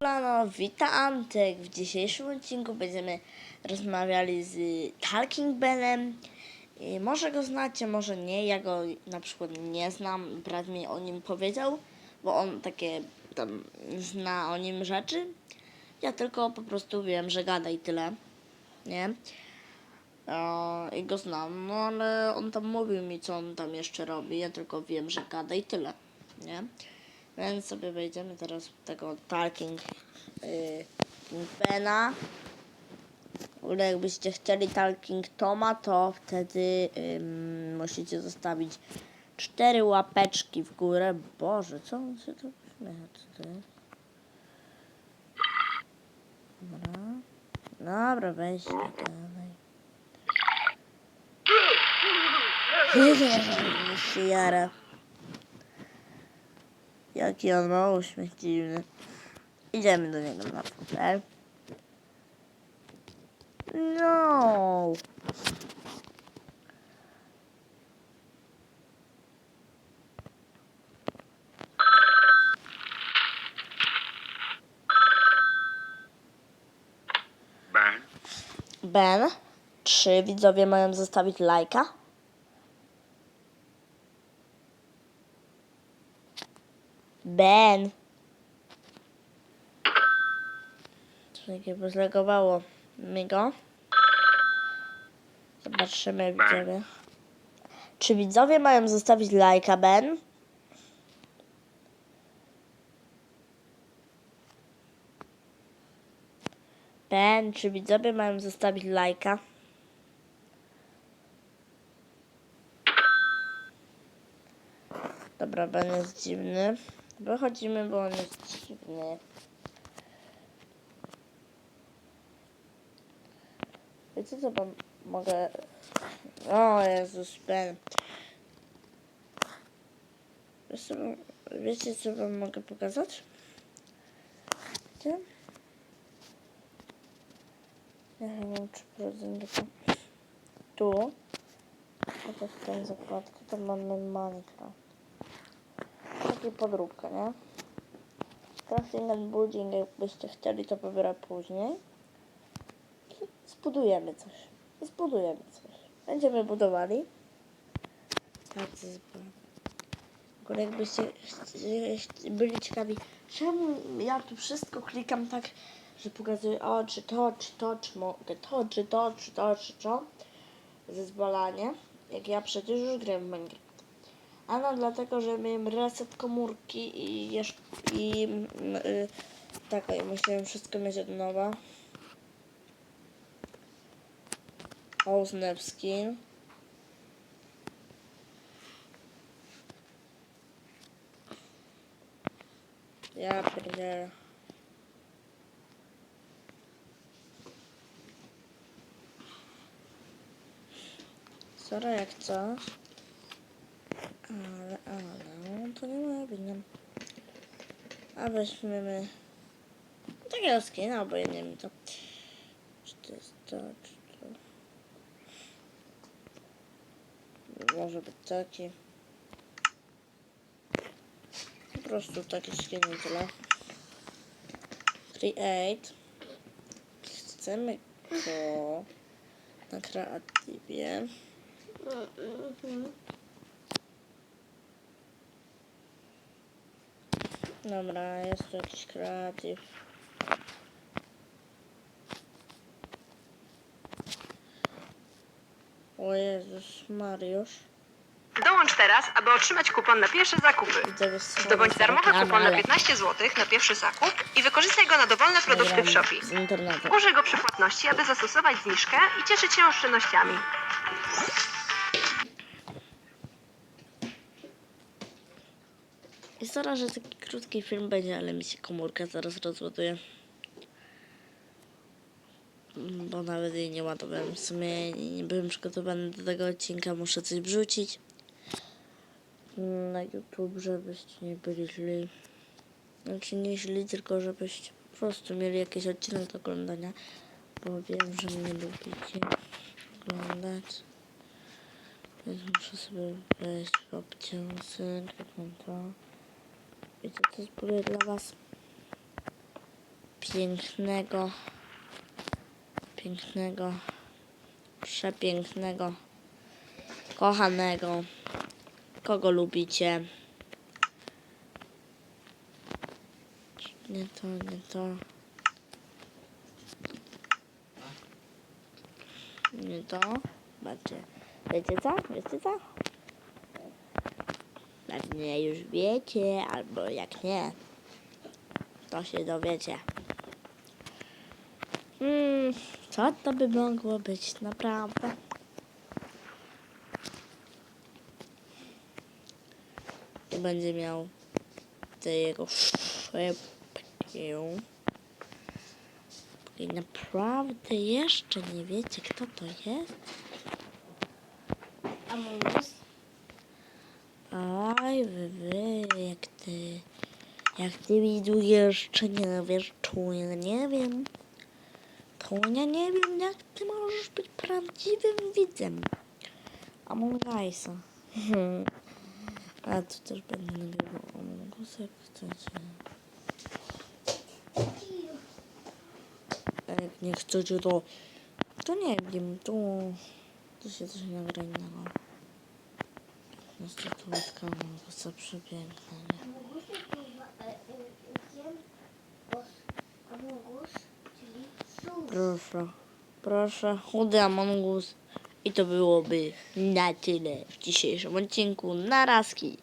No, witam Antek. W dzisiejszym odcinku będziemy rozmawiali z Talking Benem. Może go znacie, może nie. Ja go na przykład nie znam. Brat mi o nim powiedział, bo on takie tam zna o nim rzeczy. Ja tylko po prostu wiem, że gada i tyle. Nie? I go znam, no ale on tam mówił mi, co on tam jeszcze robi. Ja tylko wiem, że gada i tyle. Nie? Więc sobie wejdziemy teraz w tego Talking yy, Bena. W jakbyście chcieli Talking Toma, to wtedy ym, musicie zostawić cztery łapeczki w górę. Boże, co on się śmieje? Co to jest? Dobra. Dobra, weź dawaj. się jara. Jaki on ma uśmiech dziwny. Idziemy do niego na fotel. No. Ben, Ben, czy widzowie mają zostawić lajka? Ben. Takiego zlegowało mi go? Zobaczymy widzowie. Czy widzowie mają zostawić lajka, Ben? Ben, czy widzowie mają zostawić lajka? Dobra, Ben jest dziwny. Wychodzimy, bo on jest dziwny. Wiecie co wam mogę... O Jezus, Ben. Wiecie co wam mogę pokazać? Wiecie? Ja chyba mam 3% tylko. Tu. A to w tą zakładkę to mamy Minecraft. Takie podróbka, nie? Crafting and building, jakbyście chcieli, to pobiorę później. I zbudujemy coś. Zbudujemy coś. Będziemy budowali. W ogóle jakbyście byli ciekawi, czemu ja tu wszystko klikam tak, że pokazuję, o, czy to, czy to, czy mogę to, czy to, czy to, czy to. Zezwolenie. Jak ja przecież już gram w Minecraft. A no dlatego, że miałem reset komórki i jeszcze i mm, y, tak, musiałem wszystko mieć od nowa. Ouznev skin. Ja pierdzielę. Sorry jak coś. Ale, ale, no to nie moja wina. A weźmiemy takiego skina, obojętnie mi to. Czy to jest to, czy to... Może być taki. Po prostu taki skin i tyle. Create. Chcemy go na kreatywie. Dobra, jest tu jakiś kreatyw. O Jezus, Mariusz. Dołącz teraz, aby otrzymać kupon na pierwsze zakupy. Zdobądź darmowy kupon na kanale. 15 zł na pierwszy zakup i wykorzystaj go na dowolne produkty w Shopee. Użyj go przy płatności, aby zastosować zniżkę i cieszyć się oszczędnościami. To, że taki krótki film będzie, ale mi się komórka zaraz rozładuje. Bo nawet jej nie ładowałem. W sumie nie byłem przygotowany do tego odcinka. Muszę coś wrzucić na YouTube, żebyście nie byli źli. Znaczy nie źli, tylko żebyście po prostu mieli jakiś odcinek do oglądania. Bo wiem, że mnie lubicie oglądać. Więc muszę sobie wejść w sync, jak to. Wiecie, co zbuduję dla was? pięknego, pięknego, przepięknego, kochanego, kogo lubicie. Nie to, nie to. Nie to. Macie. Wiecie co? Wiecie co? Pewnie już wiecie, albo jak nie, to się dowiecie. Hmm, co to by mogło być naprawdę? I będzie miał tę jego szybkę. I naprawdę jeszcze nie wiecie, kto to jest? Among Us. Oj, wy, wy, jak ty, jak ty widzu jeszcze nie wiesz, ja nie wiem. To ja nie wiem, jak ty możesz być prawdziwym widzem. Among Us'a. A tu też będę nagrywał Among Us, jak chcecie. A jak nie chcecie, to, to nie wiem, to, to się coś nagra innego. Statuetka Among Us'a przepiękna, nie? Proszę, proszę, chudy Among Us. I to byłoby na tyle w dzisiejszym odcinku. Narazki.